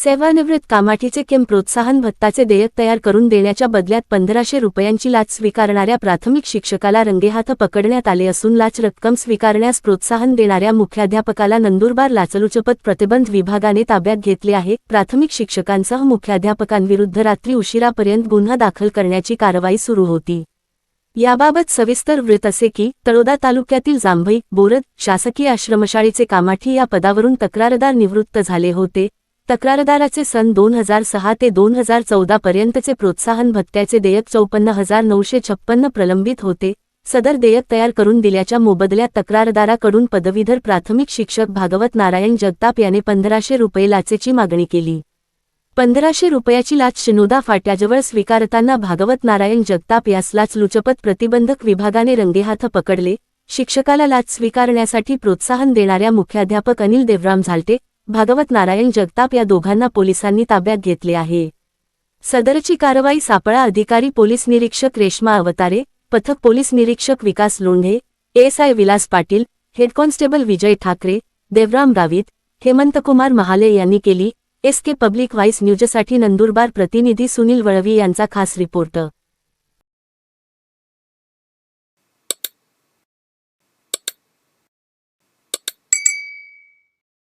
सेवानिवृत्त कामाठीचे केम प्रोत्साहन भत्ताचे देयक तयार करून देण्याच्या बदल्यात पंधराशे रुपयांची लाच स्वीकारणाऱ्या प्राथमिक शिक्षकाला रंगेहात पकडण्यात आले असून लाच रक्कम स्वीकारण्यास प्रोत्साहन देणाऱ्या मुख्याध्यापकाला नंदुरबार लाचलुचपत प्रतिबंध विभागाने ताब्यात घेतले आहे. प्राथमिक शिक्षकांसह मुख्याध्यापकांविरुद्ध रात्री उशिरापर्यंत गुन्हा दाखल करण्याची कारवाई सुरू होती. याबाबत सविस्तर वृत्त असे की तळोदा तालुक्यातील जांभई बोरद शासकीय आश्रमशाळेचे कामाठी या पदावरून तक्रारदार निवृत्त झाले होते. तक्रारदाराचे सन दोन हजार सहा ते दोन हजार चौदा पर्यंतचे प्रोत्साहन भत्त्याचे देयक चौपन्न हजार नऊशे छप्पन्न प्रलंबित होते. सदर देयक तयार करून दिल्याच्या मोबदल्यात तक्रारदाराकडून पदवीधर प्राथमिक शिक्षक भागवत नारायण जगताप याने पंधराशे रुपये लाचेची मागणी केली. पंधराशे रुपयाची लाच शिनोदा फाट्याजवळ स्वीकारताना भागवत नारायण जगताप यास लाच लुचपत प्रतिबंधक विभागाने रंगेहाथ पकडले. शिक्षकाला लाच स्वीकारण्यासाठी प्रोत्साहन देणाऱ्या मुख्याध्यापक अनिल देवराम झालटे भागवत नारायण जगताप या दोघांना पोलिसांनी ताब्यात घेतले आहे. सदरची कारवाई सापळा अधिकारी पोलीस निरीक्षक रेश्मा अवतारे पथक पोलीस निरीक्षक Vikas Londhe SI Vilas Patil head constable Vijay Thakre Devram Gavit Hemantkumar Mahale यांनी केली. एस के पब्लिक व्हाईस न्यूजसाठी नंदुरबार प्रतिनिधी सुनील वळवी यांचा खास रिपोर्ट.